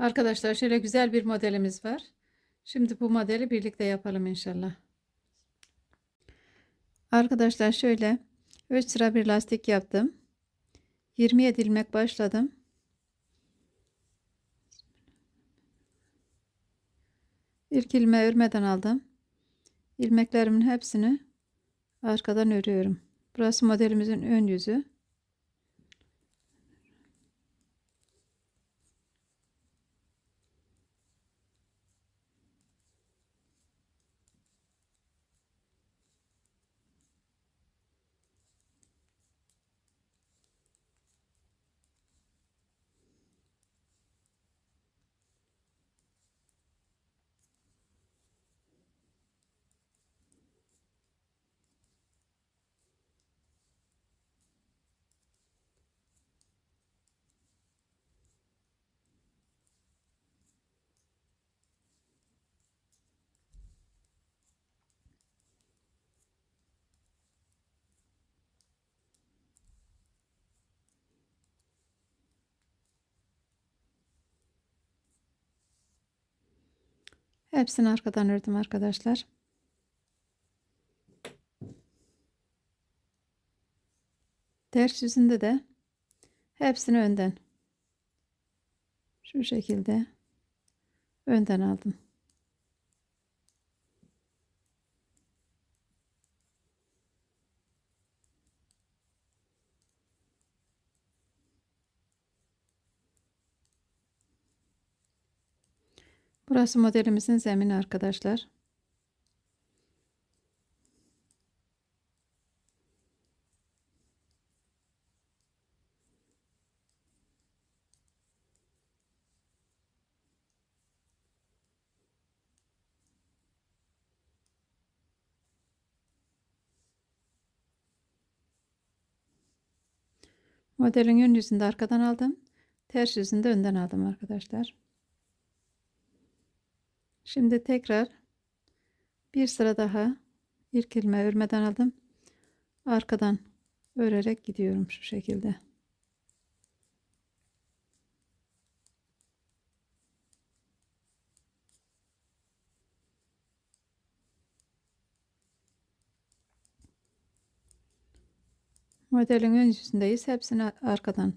Arkadaşlar şöyle güzel bir modelimiz var. Şimdi bu modeli birlikte yapalım inşallah. Arkadaşlar şöyle 3 sıra bir lastik yaptım. 27 ilmek başladım. İlk ilmeği örmeden aldım. İlmeklerimin hepsini arkadan örüyorum. Burası modelimizin ön yüzü. Hepsini arkadan ördüm arkadaşlar. Ters yüzünde de hepsini önden şu şekilde önden aldım. Burası modelimizin zemini arkadaşlar. Modelin ön yüzünde arkadan aldım. Ters yüzünde önden aldım arkadaşlar. Şimdi tekrar bir sıra daha ilmeği örmeden aldım. Arkadan örerek gidiyorum şu şekilde. Modelin ön yüzündeyiz. Hepsini arkadan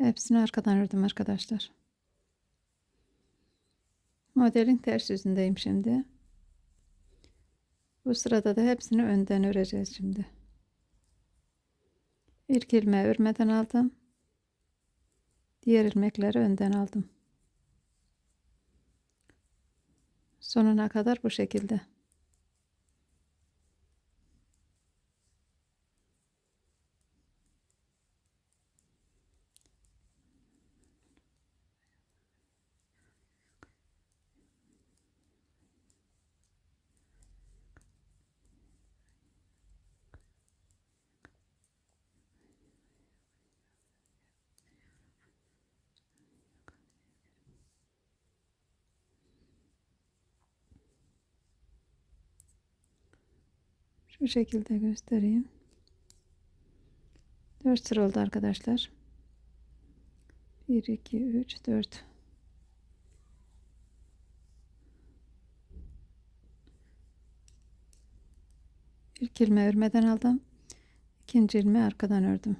Hepsini arkadan ördüm arkadaşlar. Modelin ters yüzündeyim şimdi. Bu sırada da hepsini önden öreceğiz şimdi. İlk ilmeği örmeden aldım. Diğer ilmekleri önden aldım. Sonuna kadar bu şekilde. Şu şekilde göstereyim. 4 sıra oldu arkadaşlar. 1 2 3 4 İlk ilmeği örmeden aldım. İkinci ilmeği arkadan ördüm.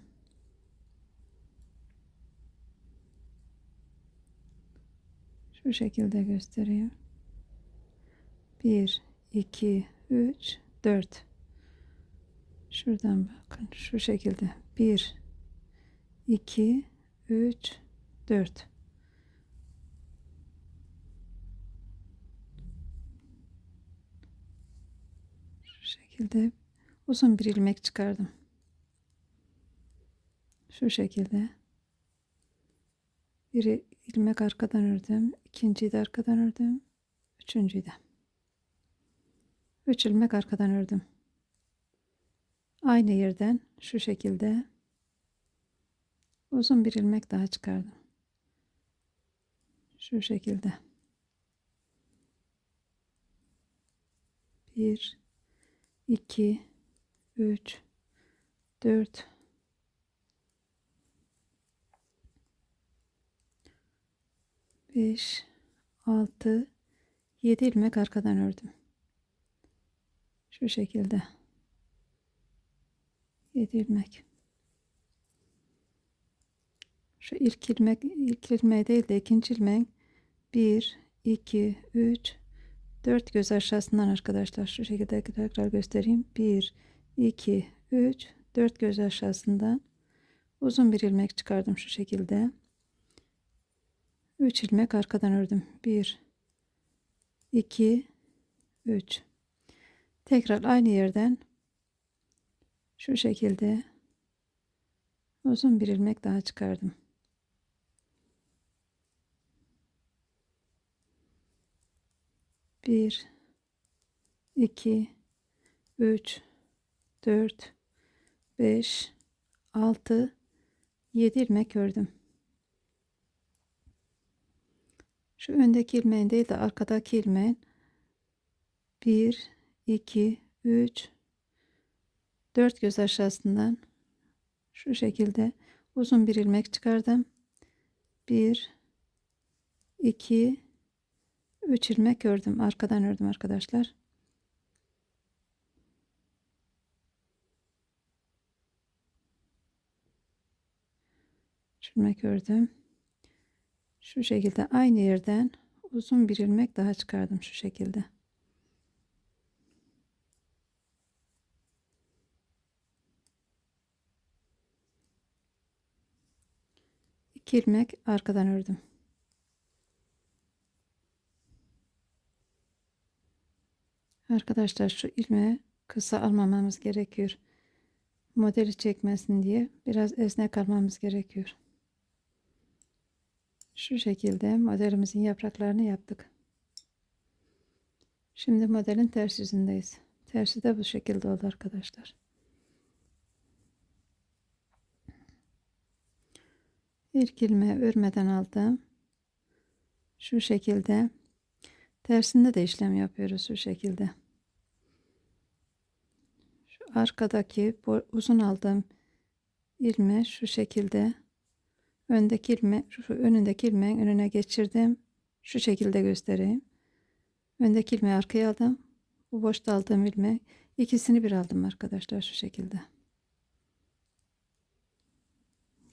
Şu şekilde göstereyim. 1 2 3 4 Şuradan bakın şu şekilde 1 2 3 4 Şu şekilde uzun bir ilmek çıkardım. Şu şekilde bir ilmek arkadan ördüm, ikinciyi de arkadan ördüm, üçüncüyü de. Üç ilmek arkadan ördüm. Aynı yerden şu şekilde Uzun bir ilmek daha çıkardım. Şu şekilde. Bir, iki, üç, dört, beş, altı, yedi ilmek arkadan ördüm. Şu şekilde. Yedi ilmek. Şu ilk ilmek, ilk ilmeği değil de ikinci ilmeğin 1, 2, 3, 4 göz aşağısından arkadaşlar şu şekilde tekrar göstereyim. 1, 2, 3, 4 göz aşağısından uzun bir ilmek çıkardım şu şekilde. 3 ilmek arkadan ördüm. 1, 2, 3. Tekrar aynı yerden şu şekilde uzun bir ilmek daha çıkardım. Bir, iki, üç, dört, beş, altı, yedi ilmek ördüm. Şu öndeki ilmeğin değil de arkadaki ilmeğin bir, iki, üç, dört göz aşağısından şu şekilde uzun bir ilmek çıkardım. Bir, iki, 3 ilmek ördüm. Arkadan ördüm arkadaşlar. ilmek ördüm. Şu şekilde aynı yerden uzun bir ilmek daha çıkardım şu şekilde. İki ilmek arkadan ördüm. Arkadaşlar şu ilmeği kısa almamamız gerekiyor. Modeli çekmesin diye biraz esnek almamız gerekiyor. Şu şekilde modelimizin yapraklarını yaptık. Şimdi modelin ters yüzündeyiz. Tersi de bu şekilde oldu arkadaşlar. İlk ilmeği örmeden aldım. Şu şekilde tersinde de işlem yapıyoruz şu şekilde arkadaki uzun aldığım ilme şu şekilde öndeki ilme şu önündeki ilmeğin önüne geçirdim. Şu şekilde göstereyim. Öndeki ilmeği arkaya aldım. Bu boşta aldığım ilme ikisini bir aldım arkadaşlar şu şekilde.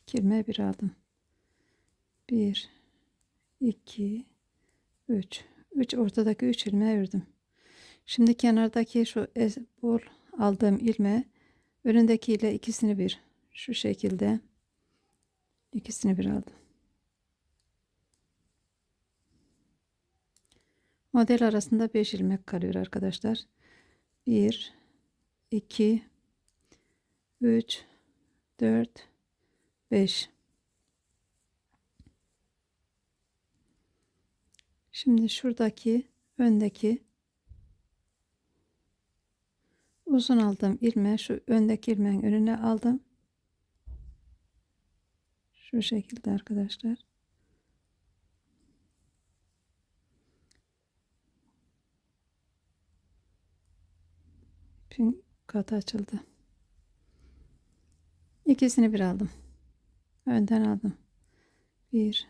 İki ilmeği bir aldım. Bir, iki, üç. Üç ortadaki üç ilmeği ördüm. Şimdi kenardaki şu bol aldığım ilme önündeki ile ikisini bir şu şekilde ikisini bir aldım. Model arasında 5 ilmek kalıyor arkadaşlar. 1 2 3 4 5 Şimdi şuradaki öndeki uzun aldığım ilmeği şu öndeki ilmeğin önüne aldım. Şu şekilde arkadaşlar. İpin katı açıldı. İkisini bir aldım. Önden aldım. Bir,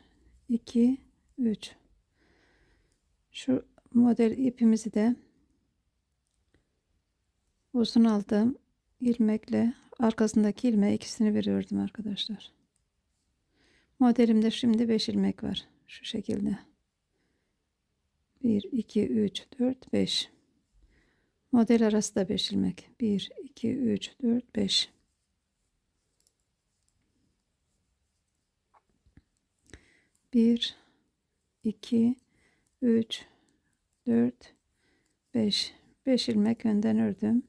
iki, üç. Şu model ipimizi de uzun aldığım ilmekle arkasındaki ilmeği ikisini veriyordum arkadaşlar. Modelimde şimdi 5 ilmek var. Şu şekilde. 1, 2, 3, 4, 5. Model arası da 5 ilmek. 1, 2, 3, 4, 5. Bir, iki, üç, dört, beş. Beş ilmek önden ördüm.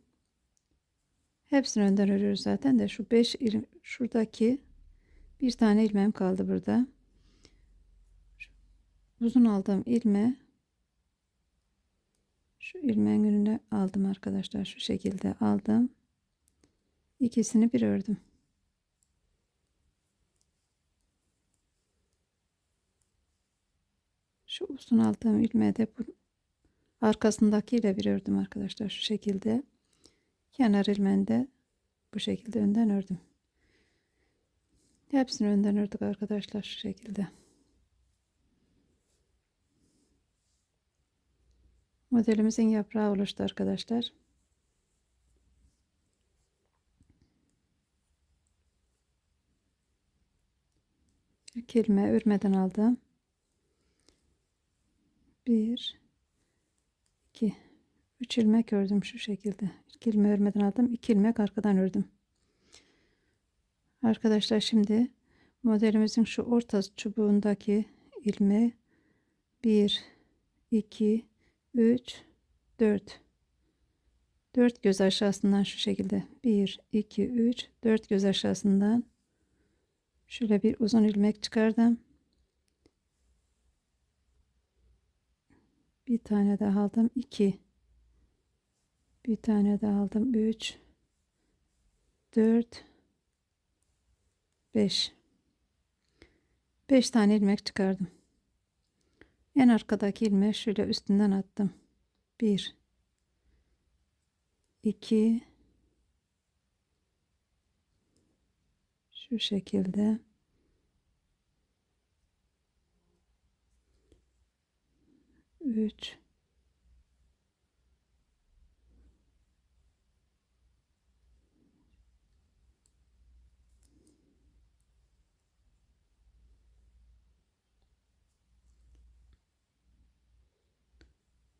Hepsini önden örüyoruz zaten de şu 5 şuradaki bir tane ilmeğim kaldı burada. Uzun aldığım ilme şu ilmeğin önüne aldım arkadaşlar. Şu şekilde aldım. İkisini bir ördüm. Şu uzun aldığım ilmeği de bu arkasındakiyle bir ördüm arkadaşlar şu şekilde. Kenar ilmeğini de bu şekilde önden ördüm. Hepsini önden ördük arkadaşlar şu şekilde. Modelimizin yaprağı oluştu arkadaşlar. Kelime örmeden aldım. Bir, iki, üç ilmek ördüm şu şekilde. İlk ilmeği örmeden aldım. iki ilmek arkadan ördüm. Arkadaşlar şimdi modelimizin şu orta çubuğundaki ilmeği 1 2 3 4 4 göz aşağısından şu şekilde 1 2 3 4 göz aşağısından şöyle bir uzun ilmek çıkardım. Bir tane daha aldım 2 bir tane daha aldım 3 4 5 5 tane ilmek çıkardım. En arkadaki ilmeği şöyle üstünden attım. 1 2 şu şekilde 3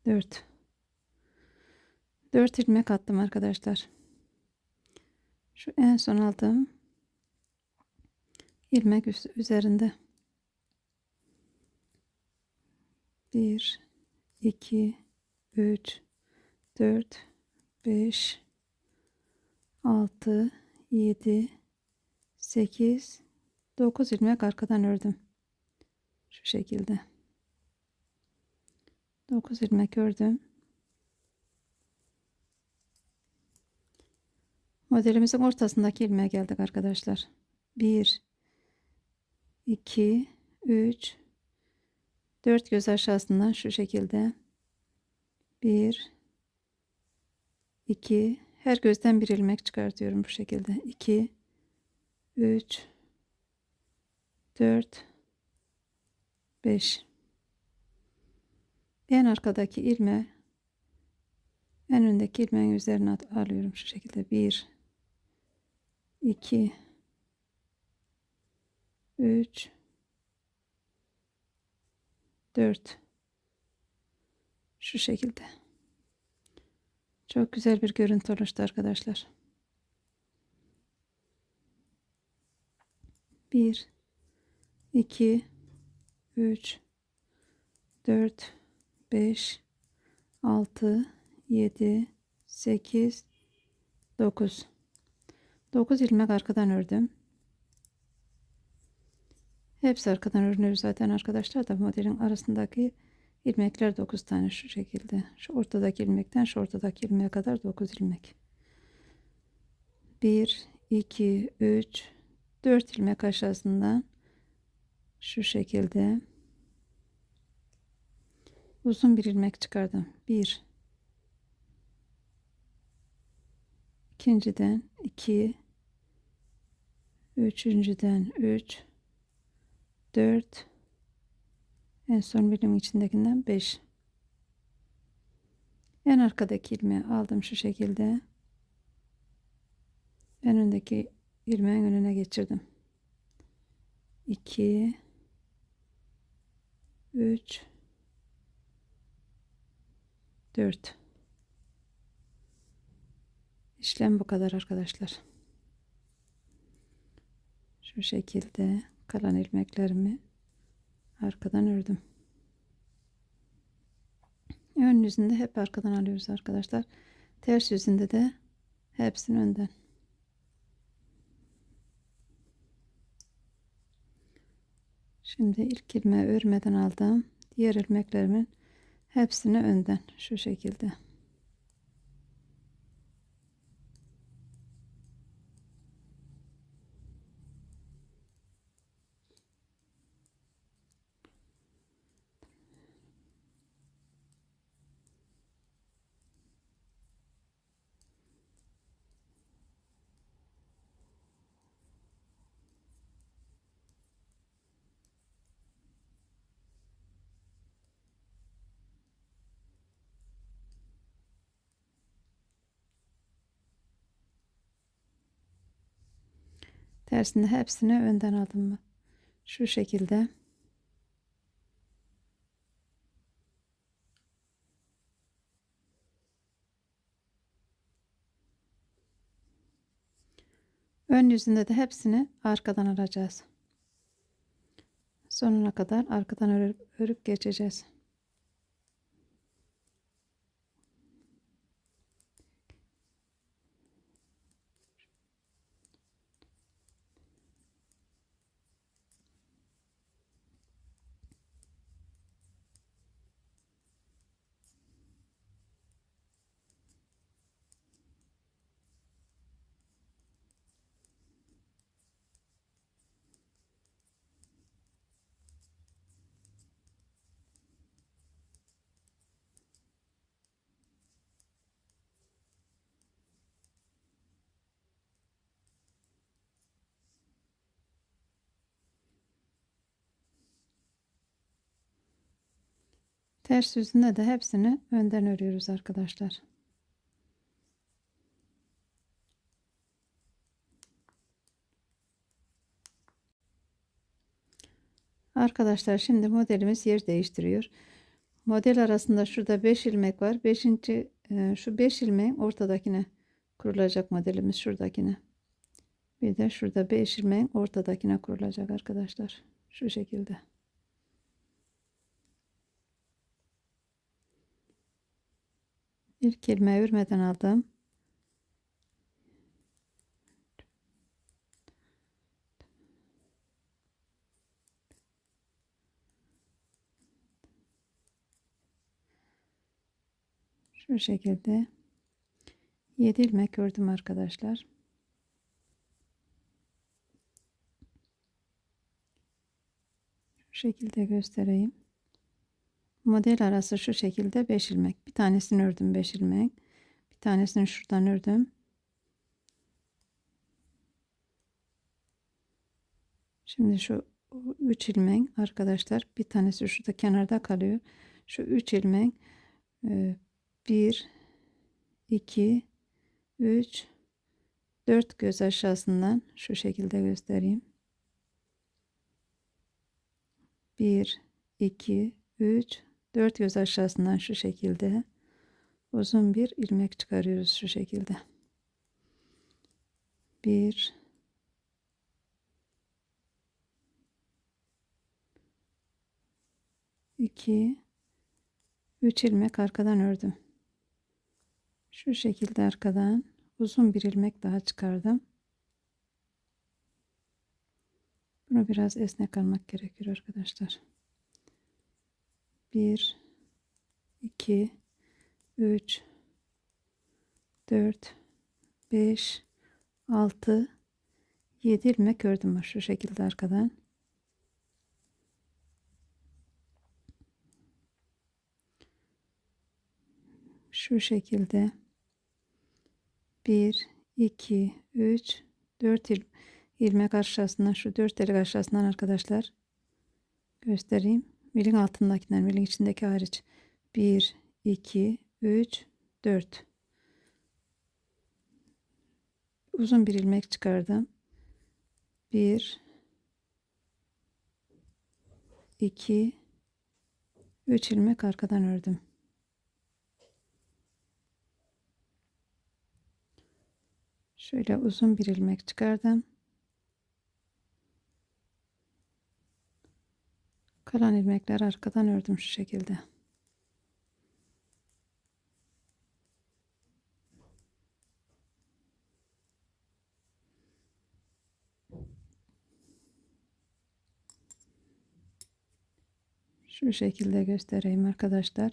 4 4 ilmek attım arkadaşlar. Şu en son aldığım ilmek üzerinde. 1 2 3 4 5 6 7 8 9 ilmek arkadan ördüm. Şu şekilde. 9 ilmek ördüm. Modelimizin ortasındaki ilmeğe geldik arkadaşlar. 1 2 3 4 göz aşağısından şu şekilde. 1 2 her gözden bir ilmek çıkartıyorum bu şekilde. 2 3 4 5 en arkadaki ilme en öndeki ilmeğin üzerine alıyorum şu şekilde. 1 2 3 4 şu şekilde. Çok güzel bir görüntü oluştu arkadaşlar. 1 2 3 4 5 6 7 8 9 9 ilmek arkadan ördüm. Hepsi arkadan örünüyor zaten arkadaşlar da modelin arasındaki ilmekler 9 tane şu şekilde. Şu ortadaki ilmekten şu ortadaki ilmeğe kadar 9 ilmek. 1 2 3 4 ilmek aşağısından şu şekilde uzun bir ilmek çıkardım. Bir. ikinciden iki. Üçüncüden üç. Dört. En son birim içindekinden beş. En arkadaki ilmeği aldım şu şekilde. En öndeki ilmeğin önüne geçirdim. 2 3 4 işlem bu kadar arkadaşlar şu şekilde kalan ilmeklerimi arkadan ördüm. Ön yüzünde hep arkadan alıyoruz arkadaşlar. Ters yüzünde de hepsini önden. Şimdi ilk ilmeği örmeden aldım diğer ilmeklerimin Hepsini önden şu şekilde. Tersinde hepsini önden aldım mı? Şu şekilde. Ön yüzünde de hepsini arkadan alacağız. Sonuna kadar arkadan örüp, örüp geçeceğiz. Ters yüzünde de hepsini önden örüyoruz arkadaşlar. Arkadaşlar şimdi modelimiz yer değiştiriyor. Model arasında şurada 5 ilmek var. 5. şu 5 ilmeğin ortadakine kurulacak modelimiz şuradakine. Bir de şurada 5 ilmeğin ortadakine kurulacak arkadaşlar. Şu şekilde. İlk ilmeği örmeden aldım. Şu şekilde 7 ilmek ördüm arkadaşlar. Şu şekilde göstereyim. Model arası şu şekilde 5 ilmek. Bir tanesini ördüm 5 ilmek. Bir tanesini şuradan ördüm. Şimdi şu 3 ilmek arkadaşlar bir tanesi şurada kenarda kalıyor. Şu 3 ilmek 1 2 3 4 göz aşağısından şu şekilde göstereyim. 1 2 3 4 göz aşağısından şu şekilde uzun bir ilmek çıkarıyoruz şu şekilde. 1 2 3 ilmek arkadan ördüm. Şu şekilde arkadan uzun bir ilmek daha çıkardım. Bunu biraz esnek almak gerekiyor arkadaşlar. 1 2 3 4 5 6 7 ilmek ördüm şu şekilde arkadan. Şu şekilde 1 2 3 4 il ilmek aşağısından şu 4 delik aşağısından arkadaşlar göstereyim. Milin altındakinden milin içindeki hariç 1 2 3 4 uzun bir ilmek çıkardım. 1 2 3 ilmek arkadan ördüm. Şöyle uzun bir ilmek çıkardım. Kalan ilmekler arkadan ördüm şu şekilde. Şu şekilde göstereyim arkadaşlar.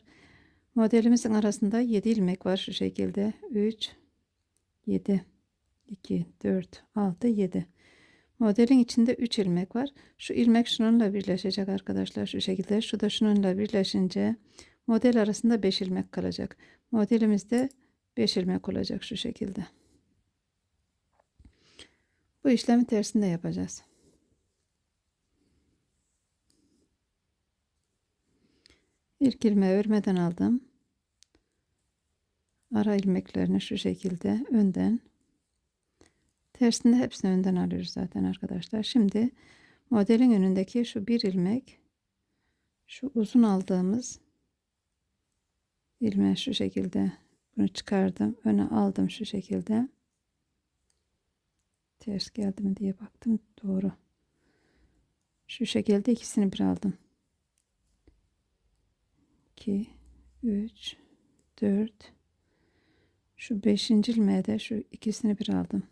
Modelimizin arasında 7 ilmek var şu şekilde. 3 7 2 4 6 7 Modelin içinde 3 ilmek var. Şu ilmek şununla birleşecek arkadaşlar şu şekilde. Şu da şununla birleşince model arasında 5 ilmek kalacak. Modelimizde 5 ilmek olacak şu şekilde. Bu işlemi tersinde yapacağız. İlk ilmeği örmeden aldım. Ara ilmeklerini şu şekilde önden Tersinde hepsini önden alıyoruz zaten arkadaşlar. Şimdi modelin önündeki şu bir ilmek şu uzun aldığımız ilmeği şu şekilde bunu çıkardım. Öne aldım şu şekilde. Ters geldi mi diye baktım. Doğru. Şu şekilde ikisini bir aldım. 2 3 4 şu 5. ilmeğe de şu ikisini bir aldım.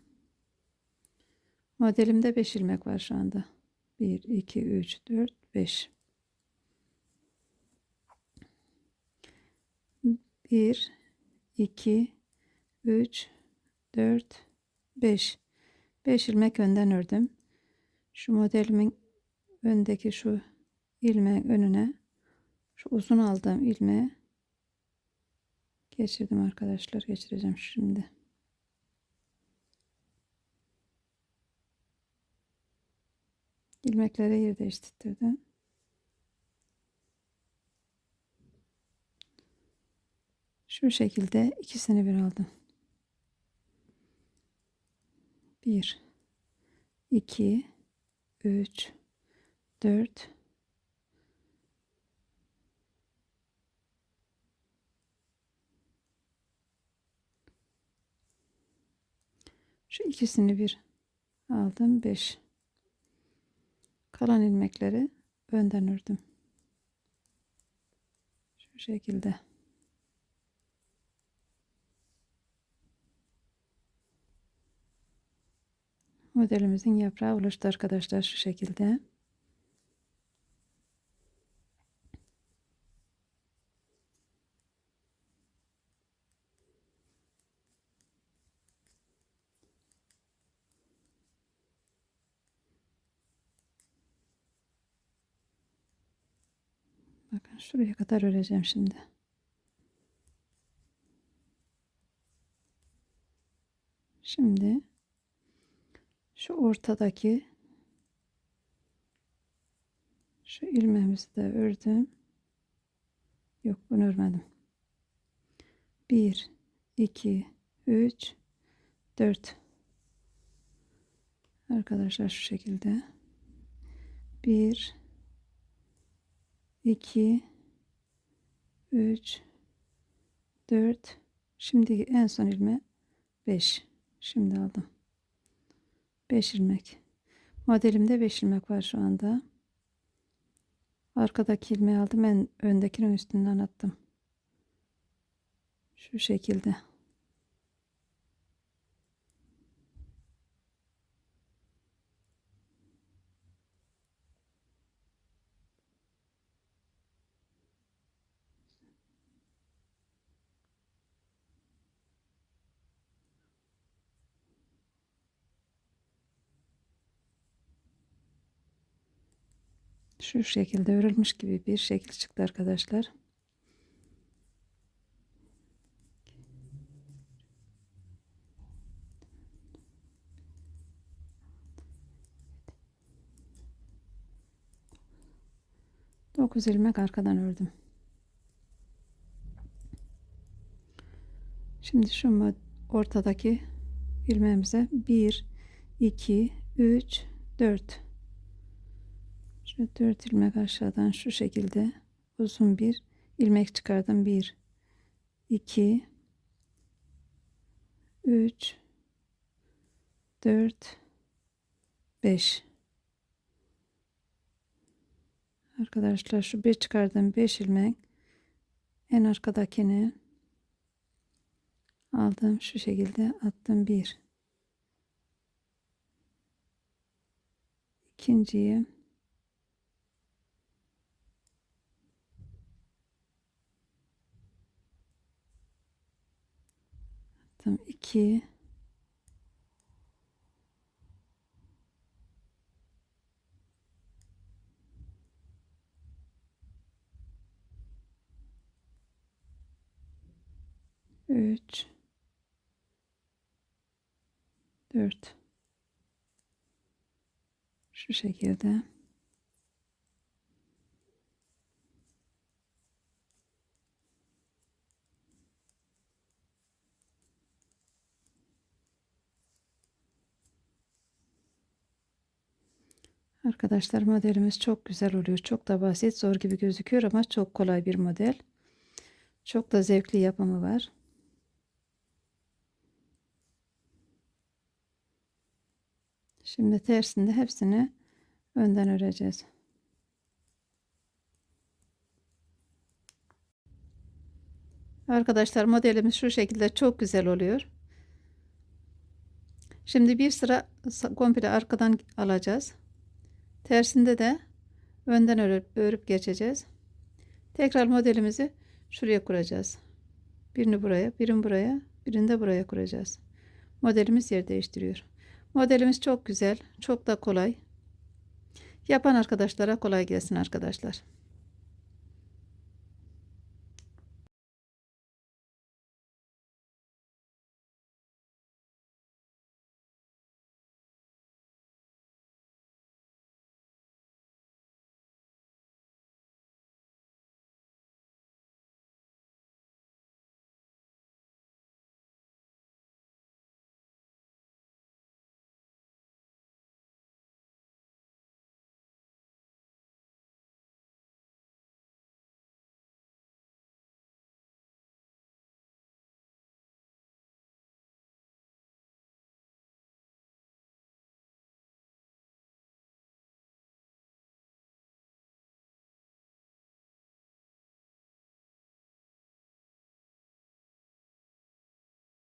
Modelimde 5 ilmek var şu anda. 1 2 3 4 5 1 2 3 4 5 5 ilmek önden ördüm. Şu modelimin öndeki şu ilmeğin önüne şu uzun aldığım ilmeği geçirdim arkadaşlar. Geçireceğim şimdi. İlmeklere yer değiştirdim. Şu şekilde ikisini bir aldım. 1 2 3 4 Şu ikisini bir aldım. 5 Kalan ilmekleri önden ördüm. Şu şekilde. Modelimizin yaprağı oluştu arkadaşlar şu şekilde. Bakın şuraya kadar öreceğim şimdi. Şimdi şu ortadaki şu ilmeğimizi de ördüm. Yok bunu örmedim. 1 2 3 4 Arkadaşlar şu şekilde 1 2 3 4 şimdi en son ilme 5 şimdi aldım. 5 ilmek. Modelimde 5 ilmek var şu anda. Arkadaki ilmeği aldım. En öndekinin üstünden attım. Şu şekilde şu şekilde örülmüş gibi bir şekil çıktı arkadaşlar. Dokuz ilmek arkadan ördüm. Şimdi şu ortadaki ilmeğimize 1 2 3 4 şu 4 ilmek aşağıdan şu şekilde uzun bir ilmek çıkardım. 1 2 3 4 5 Arkadaşlar şu bir çıkardığım 5 ilmek en arkadakini aldım. Şu şekilde attım. 1 ikinciyi yaptım 2 3 4 şu şekilde Arkadaşlar modelimiz çok güzel oluyor. Çok da basit, zor gibi gözüküyor ama çok kolay bir model. Çok da zevkli yapımı var. Şimdi tersinde hepsini önden öreceğiz. Arkadaşlar modelimiz şu şekilde çok güzel oluyor. Şimdi bir sıra komple arkadan alacağız. Tersinde de önden örüp, örüp geçeceğiz. Tekrar modelimizi şuraya kuracağız. Birini buraya, birini buraya, birini de buraya kuracağız. Modelimiz yer değiştiriyor. Modelimiz çok güzel, çok da kolay. Yapan arkadaşlara kolay gelsin arkadaşlar.